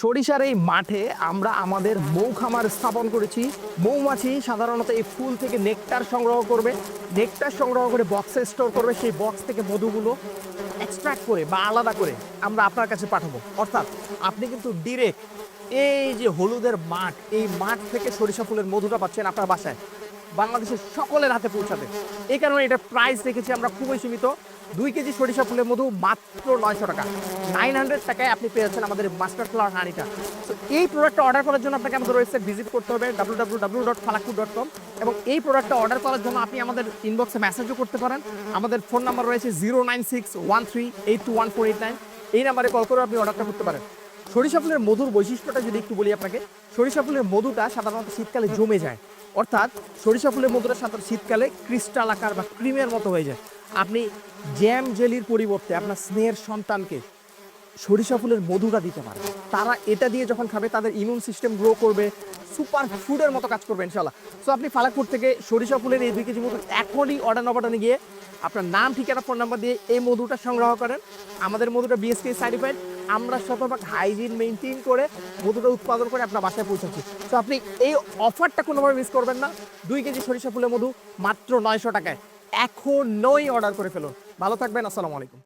সরিষার এই মাঠে আমরা আমাদের মৌ খামার স্থাপন করেছি। মৌমাছি সাধারণত এই ফুল থেকে নেকটার সংগ্রহ করবে। নেকটার সংগ্রহ করে বক্সে স্টোর করবে, সেই বক্স থেকে মধুগুলো এক্সট্রাক্ট করে বা আলাদা করে আমরা আপনার কাছে পাঠাবো। অর্থাৎ আপনি কিন্তু ডিরেক্ট এই যে হলুদের মাঠ, এই মাঠ থেকে সরিষা ফুলের মধুটা পাচ্ছেন আপনার বাসায়। বাংলাদেশের সকলের হাতে পৌঁছাবে। এই কারণে এটা প্রাইস রেখেছি আমরা খুবই সীমিত। দুই কেজি সরিষা ফুলের মধু মাত্র নয়শো টাকা। নাইন হান্ড্রেড টাকায় আপনি পেয়ে যাচ্ছেন আমাদের মাস্টার ফ্লাওয়ার হানিটা তো এই প্রোডাক্টটা অর্ডার করার জন্য আপনাকে আমাদের ওয়েবসাইট ভিজিট করতে হবে ডাব্লু ডাব্লু ডাব্লু এবং এই প্রোডাক্টটা অর্ডার করার জন্য আপনি আমাদের ইনবক্সে মেসেজও করতে পারেন। আমাদের ফোন নাম্বার রয়েছে zero nine six one three eight two one four eight nine এই নাম্বারে কল করে আপনি অর্ডারটা করতে পারেন। সরিষা ফুলের মধুর বৈশিষ্ট্যটা যদি একটু বলি আপনাকে, সরিষা ফুলের মধুটা সাধারণত শীতকালে জমে যায়। অর্থাৎ সরিষা ফুলের মধুটা সাধারণত শীতকালে ক্রিস্টাল আকার বা ক্রিমের মতো হয়ে যায়। আপনি জ্যাম জেলির পরিবর্তে আপনার স্নেহের সন্তানকে সরিষা ফুলের মধুটা দিতে পারে তারা এটা দিয়ে যখন খাবে, তাদের ইমিউন সিস্টেম গ্রো করবে সুপার ফুডের মতো কাজ করবে ইনশাল্লাহ সো আপনি ফালাকপুর থেকে সরিষা ফুলের এই দুই কেজি মধু এখনই অর্ডার নবাটনে গিয়ে আপনার নাম, ঠিকানা ফোন নাম্বার দিয়ে এই মধুটা সংগ্রহ করেন। আমাদের মধুটা বিএসকে সার্টিফাইড আমরা শতভাগ হাইজিন মেনটেন করে মধুটা উৎপাদন করে আপনার বাসায় পৌঁছাচ্ছি। তো আপনি এই অফারটা কোনোভাবে মিস করবেন না। দুই কেজি সরিষা ফুলের মধু মাত্র নয়শো টাকায়। এখন এখনই অর্ডার করে ফেলুন। ভালো থাকবেন, আসসালামু আলাইকুম।